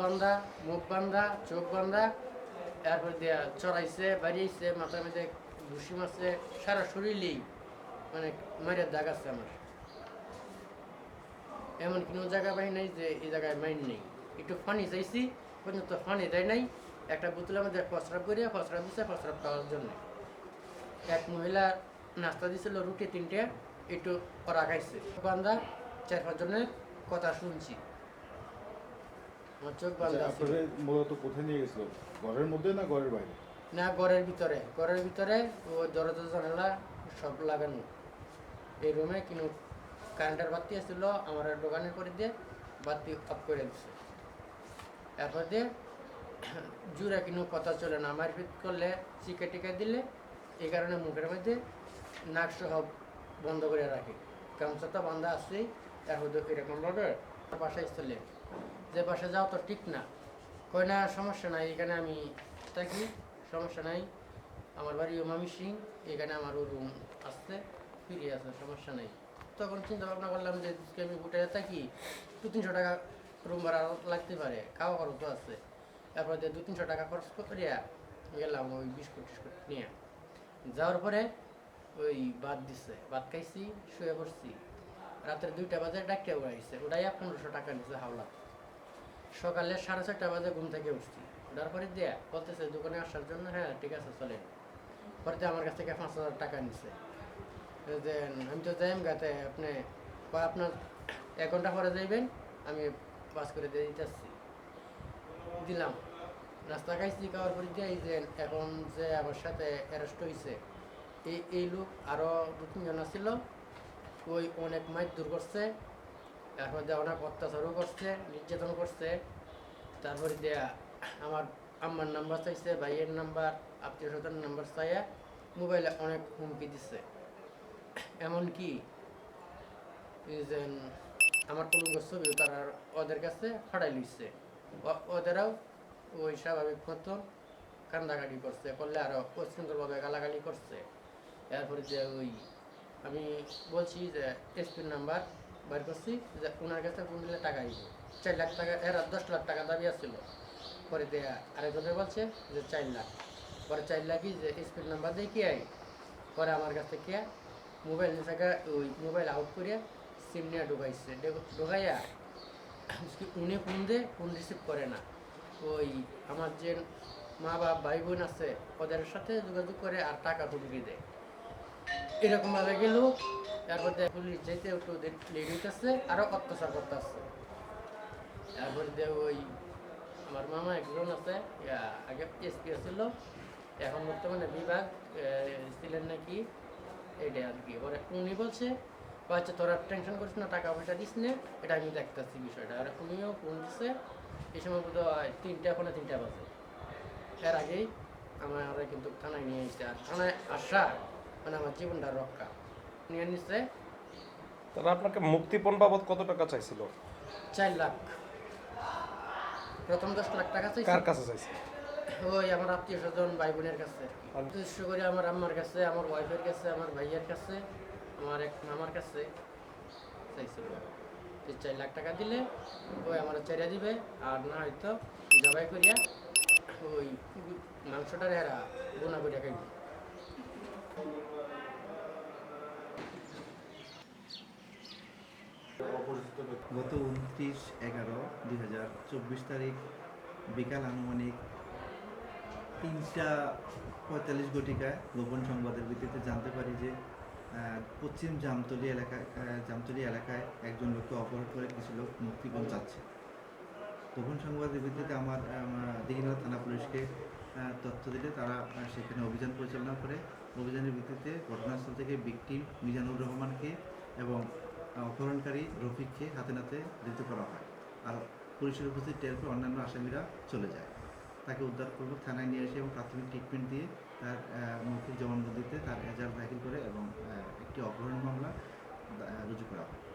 বান্ধা মুখ বান্ধা চোখ বান্ধা এরপর দিয়া চড়াইছে বাড়িয়েছে মাথার মধ্যে ঘুষি মারছে, সারা শরীরেই মানে মারের দাগ আছে আমার। এমন কোনো জায়গা পাই নাই যে এই জায়গায় মাইন নেই। একটু ফানি চাইছি পর্যন্ত ফানি দেয় নাই। একটা বোতলের মধ্যে প্রস্রাব করিয়া প্রস্রাব দিছে প্রস্রাব পাওয়ার জন্য। এক মহিলা নাস্তা দিছিল রুটি তিনটে, একটু ওরা খাইছে। বান্ধা চার পাঁচজনের কথা শুনছি আমার চোখ বান্ধা ছিল। আপনাদের মূলত কোথায় নিয়ে গেছিল? ঘরের মধ্যে না ঘরের বাইরে? না ঘরের ভিতরে। ঘরের ভিতরে ও দরজা জানালা সব লাগানো। এই রুমে কিন্তু কারেন্টের বাতি আসছিল আমার দোকানের করে দিয়ে বাতি অফ করে দিচ্ছে এরপর দিয়ে জুড়ে কিন্তু কথা চলে না। মারপিট করলে চিকে টিকে দিলে এই কারণে মুখের মধ্যে নাক সহ বন্ধ করে রাখি। গামছা তো বন্ধ আসছেই এরপর দিয়ে এরকমভাবে বাসায় স্থলে যে বাসা যাও তো ঠিক না। কই না, সমস্যা নাই, এখানে আমি থাকি, সমস্যা নাই। আমার বাড়ি মামি সিং, এখানে আমার রুম আসছে ফিরে আছে, সমস্যা নাই। তখন চিন্তা ভাবনা করলাম যে আমি উঠে থাকি, দু তিনশো টাকা রুম ভাড়া লাগতে পারে, খাওয়া খরচ আছে। তারপর দিয়ে দু তিনশো টাকা খরচ করিয়া গেলাম ওই বিস্কুট টিস্কুট নিয়ে। যাওয়ার পরে ওই ভাত দিছে, ভাত খাইছি, শুয়ে পড়ছি। রাতের দুইটা বাজে ডাক্তার উড়াইছে উড়াইয়া পনেরোশো টাকা নিছে হাওলা। সকালে সাড়ে ছয়টা বাজে ঘুম থেকে উঠছি। ওঠার পরে দেয়া, বলতেছে, দোকানে আসার জন্য হ্যাঁ ঠিক আছে চলে পরে আমার কাছ থেকে পাঁচ হাজার টাকা নিছে। যে, আমি তো যাইম গাতে আপনি আপনার এক ঘণ্টা পরে যাইবেন, আমি পাস করে দিয়ে দিতেছি দিলাম। নাস্তা খাইছি, খাওয়ার পরে দিয়ে যে, এখন যে আমার সাথে অ্যারেস্ট হয়েছে এই এই লোক আরও দু তিনজন ছিল ওই অনেক মাইক দূর করছে তারপর দিয়ে অনেক অত্যাচারও করছে নির্যাতন করছে। তারপরে দেয়া আমার আম্মার নাম্বার চাইছে, ভাইয়ের নাম্বার আত্মীয় স্বজনের নাম্বার চাইয়া মোবাইলে অনেক হুমকি দিচ্ছে এমনকি আমার কলঙ্গ ছবিও তারা ওদের কাছে ফাড়াই লইছে। ও- ওদেরাও ওই স্বাভাবিক মতো কান্দাকাটি করছে, করলে আরও পশ্চিমভাবে গালাগালি করছে। এরপরে যে ওই আমি বলছি যে এসপির নাম্বার বের করছি যে ওনার কাছে ফোন দিলে টাকা দিব। চার লাখ টাকা, এরা দশ লাখ টাকা দাবি আছিল। পরে দেয়া আরেকজনে বলছে যে চার লাখ। পরে চার লাখই যে এসপির নাম্বার দিয়ে কি আই পরে আমার কাছ থেকে মোবাইল থেকে ওই মোবাইল আউট করে সিম নিয়ে ঢুকাইছে। ঢুক- ঢুকাইয়া উনি ফোন দে ফোন রিসিভ করে না। ওই আমার যে মা বাপ ভাই বোন আছে, ওদের সাথে যোগাযোগ করে আর টাকা ঢুকিয়ে দেয়। এরকম ভাবে গেল, তারপর দেখ পুলিশ যেতে একটু লেট হইতেছে, আরও অত্যাচার করতে আসছে তারপর দেখ ওই আমার মামা একজন আছে আগে এসপি ছিল এখন বর্তমানে বিভাগ ছিলেন নাকি এটা আর কি, ওরা উনি বলছে "ও আচ্ছা তোরা টেনশন করিস না টাকা পয়সা দিস না, এটা আমি দেখতেছি বিষয়টা। আর উনিও ফোন দিচ্ছে এই সময় বোধ তিনটা কোনো তিনটা বাজে। এর আগেই আমার কিন্তু থানায় নিয়ে এসেছে আর থানায় আসা মানে আমার জীবনটা রক্ষা। নিয়ে নিচ্ছে তারা আপনাকে মুক্তিপণ বাবদ কত টাকা চাইছিল? চার লাখ। প্রথম দশ লাখ টাকা চাইছে। কার কাছে চাইছে? ওই আমার আত্মীয় স্বজন ভাই বোনের কাছে বিশেষ করে আমার আম্মার কাছে আমার ওয়াইফের কাছে আমার ভাইয়ের কাছে আমার এক মামার কাছে চাইছিল। যে চার লাখ টাকা দিলে ওই আমার চাইরা দিবে আর না হয়তো জবাই করিয়া ওই মাংসটার এরা বোনা করিয়া খাইবে। গত উনত্রিশ এগারো দুই হাজার চব্বিশ তারিখ বিকাল আনুমানিক তিনটা পঁয়তাল্লিশ ঘটিকায় গোপন সংবাদের ভিত্তিতে জানতে পারি যে পশ্চিম জামতলি এলাকায় জামতলি এলাকায় একজন লোককে অপহরণ করে কিছু লোক মুক্তিপণ চাচ্ছে। গোপন সংবাদের ভিত্তিতে আমার দিঘিনালা থানা পুলিশকে তথ্য দিলে তারা সেখানে অভিযান পরিচালনা করে। অভিযানের ভিত্তিতে ঘটনাস্থল থেকে বিক্টিম মিজানুর রহমানকে এবং অপহরণকারী রফিককে হাতে নাতে ধৃত করা হয় আর পুলিশের উপস্থিত টের পেয়ে অন্যান্য আসামিরা চলে যায়। তাকে উদ্ধার করব, থানায় নিয়ে এসে এবং প্রাথমিক ট্রিটমেন্ট দিয়ে তার মৌখিক জবানবন্দিতে তার এজাহার দাখিল করে এবং একটি অপহরণ মামলা রুজু করা হয়।